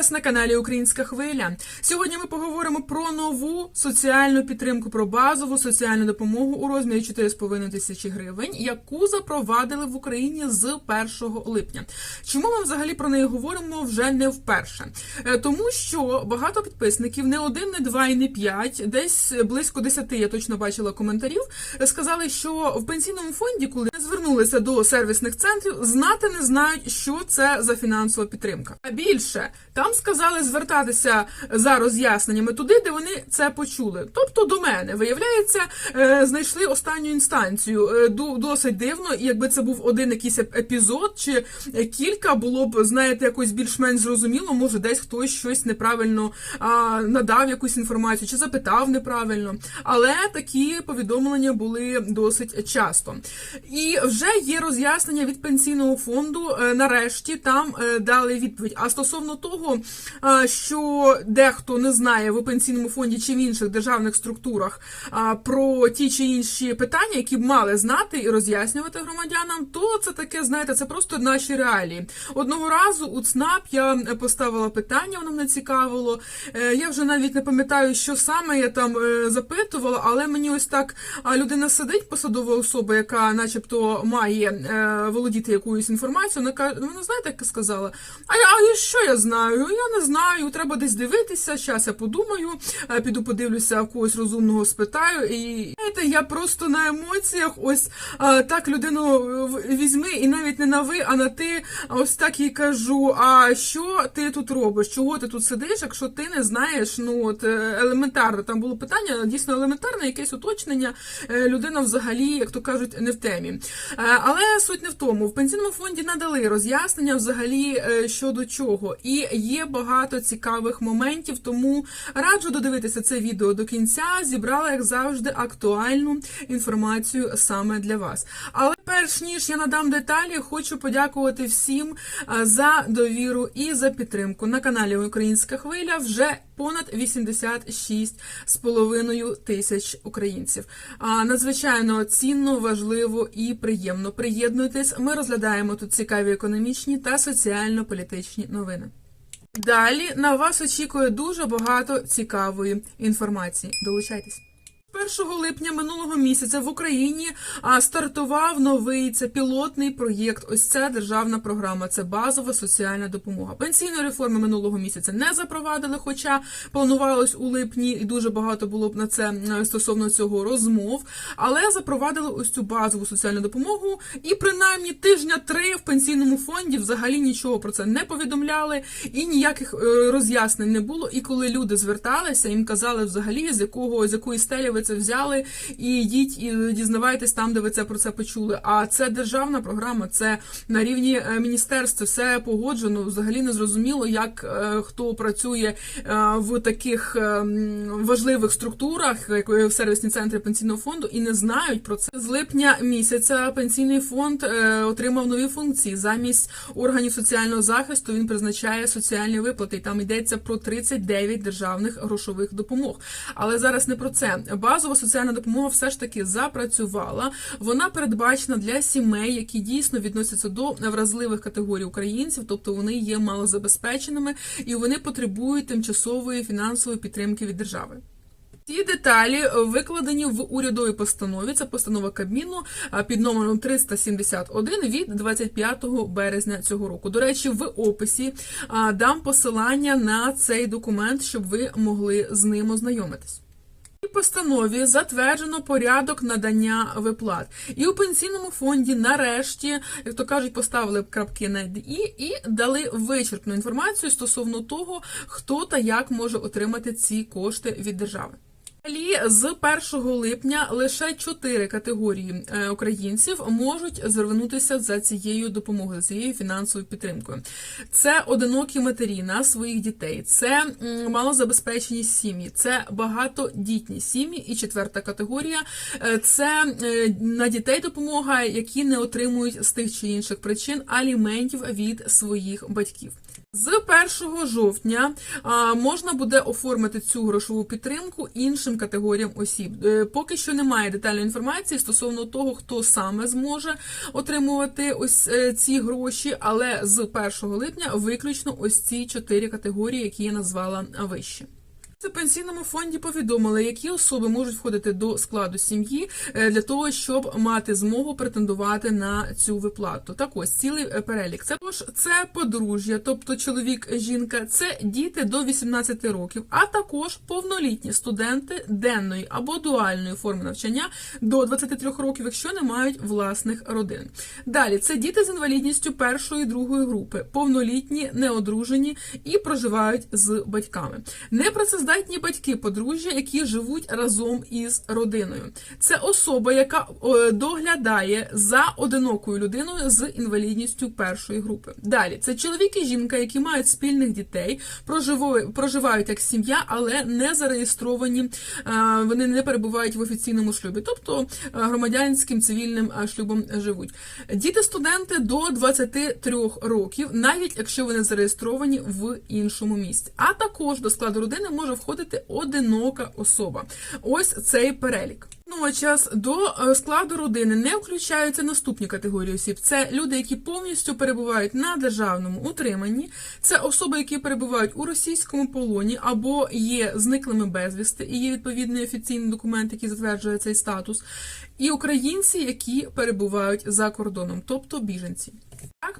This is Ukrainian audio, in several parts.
вас на каналі Українська Хвиля. Сьогодні ми поговоримо про нову соціальну підтримку, про базову соціальну допомогу у розмірі 4,5 тисячі гривень, яку запровадили в Україні з 1 липня. Чому ми взагалі про неї говоримо вже не вперше? Е, Тому що багато підписників, не один, не два і не п'ять, десь близько 10, я точно бачила коментарів, сказали, що в пенсійному фонді, коли звернулися до сервісних центрів, знати не знають, що це за фінансова підтримка. А більше там сказали звертатися за роз'ясненнями туди, де вони це почули. Тобто до мене виявляється, е, знайшли останню інстанцію. Е, Досить дивно, якби це був один якийсь епізод чи кілька, було б знаєте, якось більш-менш зрозуміло. Може, десь хтось щось неправильно надав якусь інформацію чи запитав неправильно. Але такі повідомлення були досить часто. І вже є роз'яснення від пенсійного фонду. е, Нарешті там дали відповідь. А стосовно того, що дехто не знає в пенсійному фонді чи в інших державних структурах про ті чи інші питання, які б мали знати і роз'яснювати громадянам, то це таке, знаєте, це просто наші реалії. Одного разу у ЦНАП я поставила питання, воно мене цікавило. Е, Я вже навіть не пам'ятаю, що саме я там е, запитувала, але мені ось так людина сидить, посадова особа, яка, начебто, має е, володіти якоюсь інформацією. Вона каже, вона знаєте, як сказала? А я, а що я знаю? Я не знаю. Треба десь дивитися. Щас я подумаю, е, піду подивлюся, когось розумного спитаю. І знаєте, я просто на емоціях ось е, так людину візьми, і навіть не на ви, а на ти. Ось так їй кажу: а що ти тут робиш? Чого ти тут сидиш, якщо ти не знаєш? Ну от е, елементарно там було питання, дійсно елементарне, якесь уточнення. Е, Людина взагалі, як то кажуть, не в темі. Е, Але суть не в тому. В пенсійному фонді надали роз'яснення взагалі е, щодо чого. І є багато цікавих моментів, тому раджу додивитися це відео до кінця. Зібрала, як завжди, актуальну інформацію саме для вас. Але перш ніж я надам деталі, хочу подякувати всім е, за довіру і за підтримку на каналі Українська Хвиля. Вже понад 86,5 тисяч українців. Надзвичайно цінно, важливо і приємно. Приєднуйтесь. Ми розглядаємо тут цікаві економічні та соціально-політичні новини. Далі на вас очікує дуже багато цікавої інформації. Долучайтесь. 1 липня минулого місяця в Україні стартував новий це пілотний проєкт. Ось ця державна програма. Це базова соціальна допомога. Пенсійної реформи минулого місяця не запровадили, хоча планувалось у липні, і дуже багато було б на це стосовно цього розмов. Але запровадили ось цю базову соціальну допомогу, і принаймні тижня три в пенсійному фонді взагалі нічого про це не повідомляли, і ніяких е, роз'яснень не було. І коли люди зверталися, їм казали взагалі з якого з якої стелі ви це взяли, і йдіть і дізнавайтесь там, де ви це про це почули. А це державна програма, це на рівні е, міністерства, все погоджено. Взагалі не зрозуміло, як е, хто працює е, в таких важливих структурах, як в сервісні центри пенсійного фонду, і не знають про це. З липня місяця пенсійний фонд отримав нові функції. Замість органів соціального захисту він призначає соціальні виплати. І там йдеться про 39 державних грошових допомог. Але зараз не про це. Базова соціальна допомога все ж таки запрацювала. Вона передбачена для сімей, які дійсно відносяться до вразливих категорій українців, тобто вони є малозабезпеченими і вони потребують тимчасової фінансової підтримки від держави. Ці деталі викладені в урядовій постанові. Це постанова Кабміну під номером 371 від 25 березня цього року. До речі, в описі дам посилання на цей документ, щоб ви могли з ним ознайомитись. У постанові затверджено порядок надання виплат. І у пенсійному фонді нарешті, як то кажуть, поставили крапки на «і» і дали вичерпну інформацію стосовно того, хто та як може отримати ці кошти від держави. Далі з 1 липня лише чотири категорії е, українців можуть звернутися за цією допомогою, за цією фінансовою підтримкою. Це одинокі матері на своїх дітей, це малозабезпечені сім'ї, це багатодітні сім'ї. І четверта категорія е, це е, на дітей допомога, які не отримують з тих чи інших причин аліментів від своїх батьків. З 1 жовтня можна буде оформити цю грошову підтримку іншим категоріям осіб. Е, Поки що немає детальної інформації стосовно того, хто саме зможе отримувати ось е, ці гроші, але з 1 липня виключно ось ці чотири категорії, які я назвала вище. Це пенсійному фонді повідомили, які особи можуть входити до складу сім'ї е, для того, щоб мати змогу претендувати на цю виплату. Так ось цілий е, перелік. Це тож це подружжя, тобто чоловік, жінка, це діти до 18 років, а також повнолітні студенти денної або дуальної форми навчання до 23 років, якщо не мають власних родин. Далі це діти з інвалідністю першої другої групи, повнолітні, неодружені і проживають з батьками. Непрацездатні батьки подружжя, які живуть разом із родиною. Це особа, яка е, доглядає за одинокою людиною з інвалідністю першої групи. Далі це чоловік і жінка, які мають спільних дітей, проживають, як сім'я, але не зареєстровані. е, Вони не перебувають в офіційному шлюбі, тобто е, громадянським цивільним шлюбом живуть. Діти-студенти до 23 років, навіть якщо вони зареєстровані в іншому місці. А також до складу родини може входити одинока особа. Ось цей перелік. Водночас до е, складу родини не включаються наступні категорії осіб. Це люди, які повністю перебувають на державному утриманні, це особи, які перебувають у російському полоні або є зниклими безвісти, і є відповідний офіційний документ, який затверджує цей статус, і українці, які перебувають за кордоном, тобто біженці.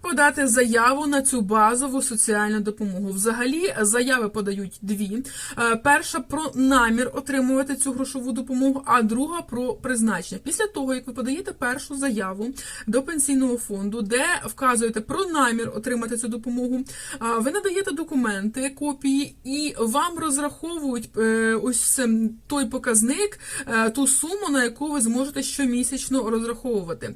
Подати заяву на цю базову соціальну допомогу? Взагалі заяви подають дві: Е, перша про намір отримувати цю грошову допомогу, а друга про призначення. Після того, як ви подаєте першу заяву до пенсійного фонду, де вказуєте про намір отримати цю допомогу, е, ви надаєте документи, копії, і вам розраховують е, ось той показник, е, ту суму, на яку ви зможете щомісячно розраховувати.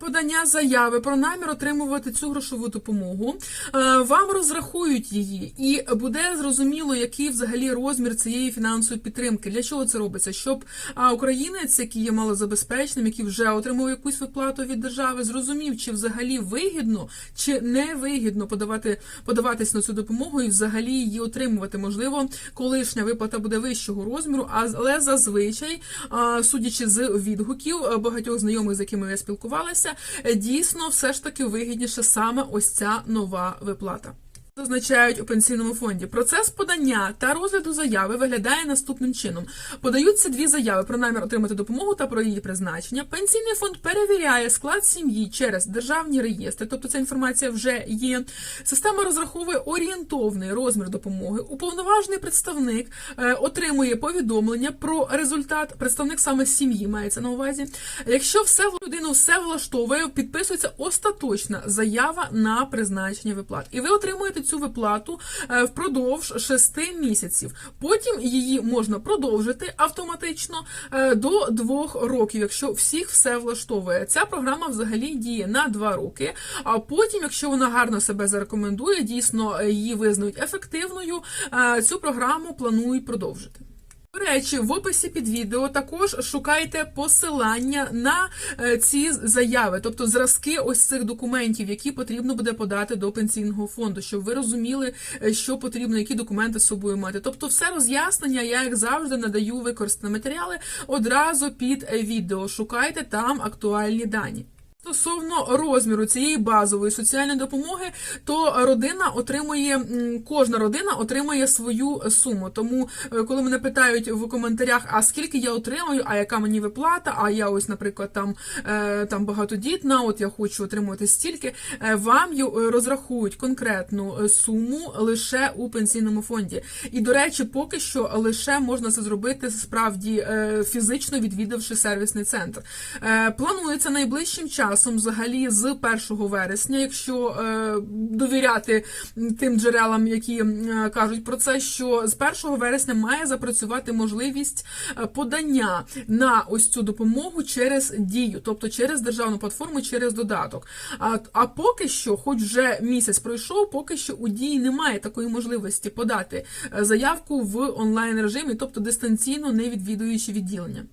Подання заяви про намір отримувати цю грошову допомогу, е, вам розрахують її, і буде зрозуміло, який взагалі розмір цієї фінансової підтримки. Для чого це робиться? Щоб українець, який є малозабезпеченим, який вже отримав якусь виплату від держави, зрозумів, чи взагалі вигідно, чи не вигідно подавати подаватись на цю допомогу і взагалі її отримувати. Можливо, колишня виплата буде вищого розміру, але зазвичай, судячи з відгуків е, багатьох знайомих, з якими я спілкувалася, дійсно все ж таки вигідніше саме ось ця нова виплата. Зазначають у пенсійному фонді. Процес подання та розгляду заяви виглядає наступним чином: подаються дві заяви про намір отримати допомогу та про її призначення. Пенсійний фонд перевіряє склад сім'ї через державні реєстри, тобто ця інформація вже є. Система розраховує орієнтовний розмір допомоги. Уповноважений представник е, отримує повідомлення про результат. Представник саме сім'ї мається на увазі. Якщо все в людину все влаштовує, підписується остаточна заява на призначення виплат, і ви отримуєте цю виплату е, впродовж 6 місяців. Потім її можна продовжити автоматично е, до 2 років, якщо всіх все влаштовує. Ця програма взагалі діє на 2 роки. А потім, якщо вона гарно себе зарекомендує, дійсно е, її визнають ефективною. Цю програму планують продовжити. До речі, в описі під відео також шукайте посилання на е, ці заяви, тобто зразки ось цих документів, які потрібно буде подати до пенсійного фонду, щоб ви розуміли, е, що потрібно, які документи з собою мати. Тобто, все роз'яснення я, як завжди, надаю використані матеріали одразу під е, відео. Шукайте там актуальні дані. Стосовно розміру цієї базової соціальної допомоги, то родина отримує кожна родина отримує свою суму. Тому, е, коли мене питають в коментарях, а скільки я отримую, а яка мені виплата, а я ось, наприклад, там, е, там багатодітна, от я хочу отримувати стільки, е, вам розрахують конкретну суму лише у пенсійному фонді. І до речі, поки що лише можна це зробити справді фізично відвідавши сервісний центр. Планується найближчим часом, взагалі з 1 вересня, якщо е, довіряти тим джерелам, які е, кажуть про це, що з 1 вересня має запрацювати можливість е, подання на ось цю допомогу через дію, тобто через державну платформу, через додаток. А, а поки що, хоч вже місяць пройшов, поки що у дії немає такої можливості подати заявку в онлайн режимі, тобто дистанційно не відвідуючи відділення.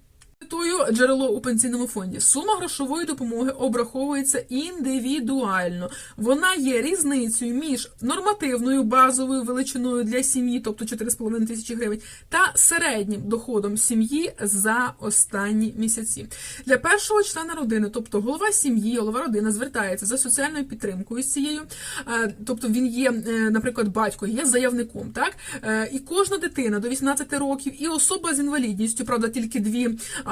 Метою джерело у пенсійному фонді. Сума грошової допомоги обраховується індивідуально. Вона є різницею між нормативною базовою величиною для сім'ї, тобто 4,5 тисячі гривень, та середнім доходом сім'ї за останні місяці. Для першого члена родини, тобто голова сім'ї, голова родини, звертається за соціальною підтримкою з цією, е, тобто він є, е, наприклад, батько, є заявником, так Е, і кожна дитина до 18 років, і особа з інвалідністю, правда, тільки дві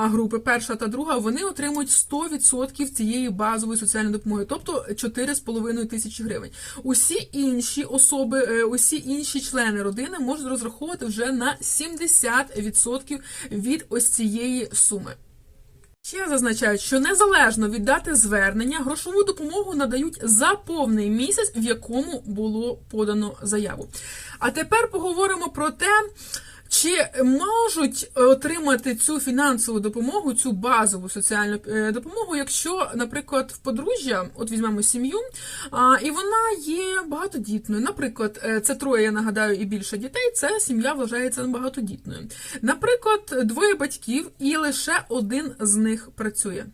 групи, перша та друга, вони отримують 100% цієї базової соціальної допомоги, тобто 4,5 тисячі гривень. Усі інші особи, е, усі інші члени родини можуть розраховувати вже на 70% від ось цієї суми. Ще зазначають, що незалежно від дати звернення, грошову допомогу надають за повний місяць, в якому було подано заяву. А тепер поговоримо про те, чи можуть отримати цю фінансову допомогу, цю базову соціальну е, допомогу, якщо, наприклад, в подружжя, от візьмемо сім'ю, а, і вона є багатодітною. Наприклад, е, це троє, я нагадаю, і більше дітей, це сім'я вважається багатодітною. Наприклад, двоє батьків, і лише один з них працює.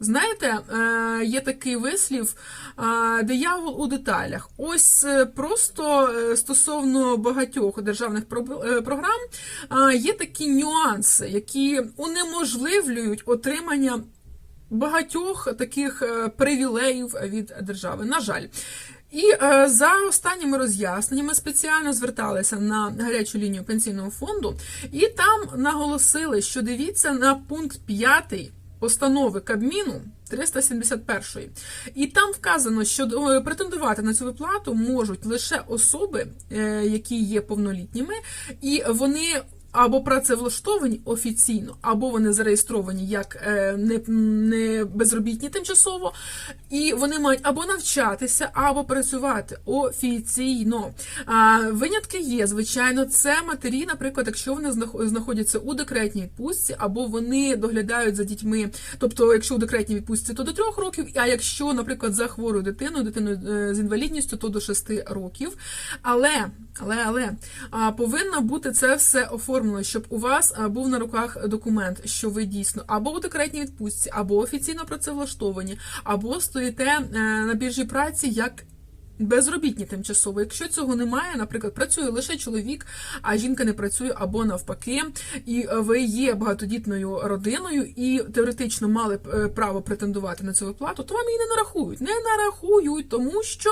Знаєте, е, є такий вислів е, диявол у деталях. Ось е, просто стосовно багатьох державних програм є такі нюанси, які унеможливлюють отримання багатьох таких привілеїв від держави. На жаль. І за останніми роз'ясненнями спеціально зверталися на гарячу лінію пенсійного фонду, і там наголосили, що дивіться на пункт 5 постанови Кабміну 371. І там вказано, що е, претендувати на цю виплату можуть лише особи, е, які є повнолітніми, і вони. Або працевлаштовані офіційно, або вони зареєстровані як е, не, не безробітні тимчасово, і вони мають або навчатися, або працювати офіційно. А, винятки є, звичайно, це матері, наприклад, якщо вони знаходяться у декретній відпустці, або вони доглядають за дітьми. Тобто, якщо у декретній відпустці, то до трьох років, а якщо, наприклад, за хворою дитиною, дитиною е, з інвалідністю, то до шести років. Але, але, але повинно бути це все оформлено, щоб у вас був на руках документ, що ви дійсно або у декретній відпустці, або офіційно працевлаштовані, або стоїте е, на біржі праці як. Безробітні тимчасово. Якщо цього немає, наприклад, працює лише чоловік, а жінка не працює або навпаки, і ви є багатодітною родиною і теоретично мали б е, право претендувати на цю виплату, то вам її не нарахують. Не нарахують, тому що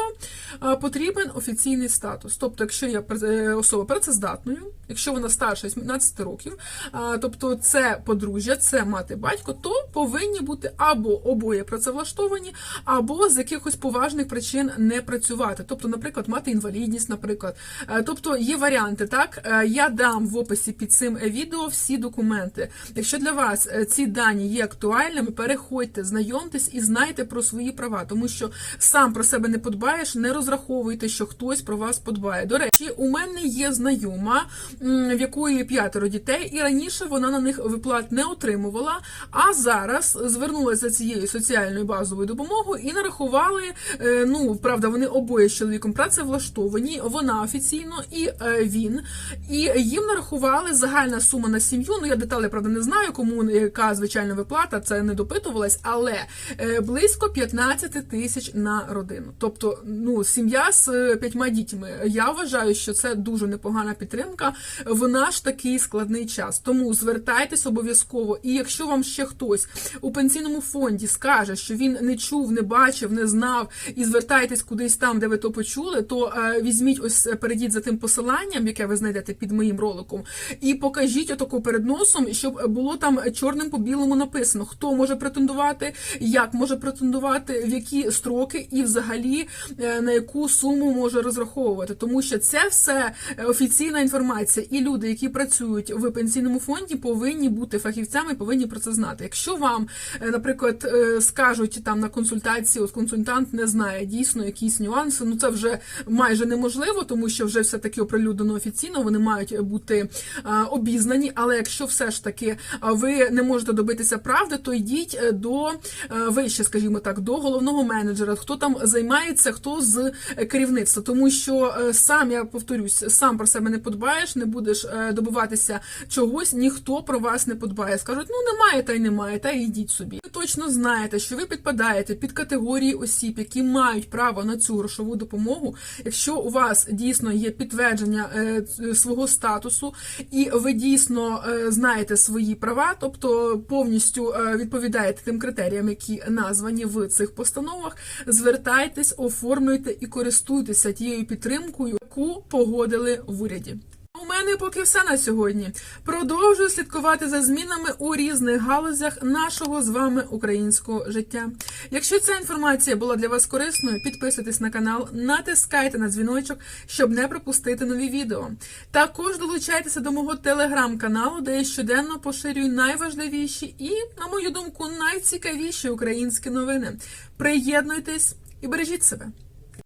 е, потрібен офіційний статус. Тобто, якщо пр- е, особа працездатною, якщо вона старша 17 років, тобто це подружжя, це мати батько, то повинні бути або обоє працевлаштовані, або з якихось поважних причин не працювати. Тобто, наприклад, мати інвалідність, наприклад. Е, Тобто є варіанти, так Е, я дам в описі під цим відео всі документи. Якщо для вас е, ці дані є актуальними, переходьте, знайомтесь і знайте про свої права, тому що сам про себе не подбаєш, не розраховуйте, що хтось про вас подбає. До речі, у мене є знайома, в якої п'ятеро дітей, і раніше вона на них виплат не отримувала. А зараз звернулася за цією соціальною базовою допомогою і нарахували. Ну, правда, вони обоє з чоловіком працевлаштовані, вона офіційно і е, він. І їм нарахували загальна сума на сім'ю. Ну я деталі правда не знаю, кому яка звичайна виплата, це не допитувалась, але е, близько 15 тисяч на родину. Тобто, ну сім'я з п'ятьма дітьми. Я вважаю, що це дуже непогана підтримка в наш такий складний час. Тому звертайтесь обов'язково. І якщо вам ще хтось у пенсійному фонді скаже, що він не чув, не бачив, не знав, і звертайтесь кудись там, де ви то почули, то е, візьміть ось е, перейдіть за тим посиланням, яке ви знайдете під моїм роликом, і покажіть отако перед носом, щоб було там чорним по білому написано, хто може претендувати, як може претендувати, в які строки, і взагалі е, на яку суму може розраховувати. Тому що це все офіційна інформація, і люди, які працюють в пенсійному фонді, повинні бути фахівцями, повинні про це знати. Якщо вам, наприклад, скажуть там на консультації, от консультант не знає дійсно якісь нюанси. Балансу. Ну це вже майже неможливо, тому що вже все таки оприлюднено офіційно. Вони мають бути а, обізнані. Але якщо все ж таки а, ви не можете добитися правди, то йдіть е, до е, вище, скажімо так, до головного менеджера, хто там займається, хто з е, керівництва, тому що е, сам я повторюсь, сам про себе не подбаєш, не будеш е, добиватися чогось, ніхто про вас не подбає. Скажуть, ну немає та й немає, та й йдіть собі. Ви точно знаєте, що ви підпадаєте під категорії осіб, які мають право на цю грошову допомогу. Якщо у вас дійсно є підтвердження е, свого статусу, і ви дійсно е, знаєте свої права, тобто повністю е, відповідаєте тим критеріям, які названі в цих постановах, звертайтесь, оформлюйте і користуйтеся тією підтримкою, яку погодили в уряді. Мене поки все на сьогодні. Продовжую слідкувати за змінами у різних галузях нашого з вами українського життя. Якщо ця інформація була для вас корисною, підписуйтесь на канал, натискайте на дзвіночок, щоб не пропустити нові відео. Також долучайтеся до мого телеграм-каналу, де я щоденно поширюю найважливіші і, на мою думку, найцікавіші українські новини. Приєднуйтесь і бережіть себе.